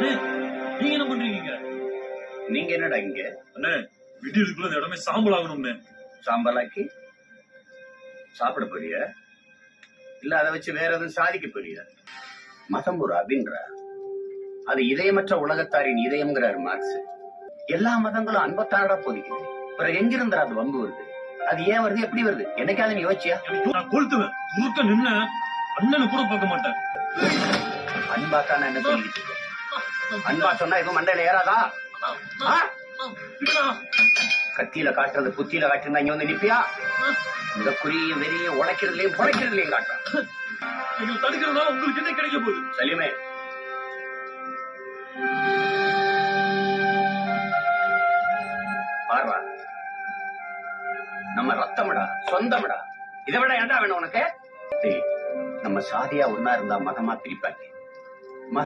நீங்க என்ன பண்றீங்க? நீங்க என்னடா இங்க? அண்ணே விடியலுக்குள்ள இந்த இடமே சாம்பல் ஆகணும்னே. சாம்பலாக்கி? சாப்பிட போறிய? இல்ல அதை வச்சு வேற எதுவும் சாதிக்க போறிய? மதம் ஒரு அபின்ற. அது இதயமற்ற உலகத்தாரின் இதயம்ங்கிறார் மார்க்ஸ். எல்லா மதங்களும் அன்பத்தானடா போதிக்குது. பிறகு எங்கிருந்தா அது வம்பு வருது? அது ஏன் வருது? எப்படி வருது? என்னைக்காவது நீ யோசிச்சியா? நான் கொளுத்துவேன். முறுக்க நின்ன அண்ணனை கூட பார்க்க மாட்டேன். அன்பா தானே என்ன இருக்க? அன்பா சொன்னா எதுவும் மண்டையில ஏறாதா. கத்தியில காட்டுறது புத்தியில காட்டுறதா இங்க வந்து நிப்பியா? இந்த குறியும் வெறியும் உழைக்கிறதுலயும் புழைக்கிறதுலயும் காட்டுறான் என்னை தடுக்கிறதுனால உங்களுக்கு என்ன கிடைக்க போகுது? சலிமே. பார்வா நம்ம ரத்தம்டா சொந்தம்டா. இதை விட ஏன்டா வேணும் உனக்கு? நம்ம சாதியா ஒன்னா இருந்தா மதமா பிரிப்பாங்க.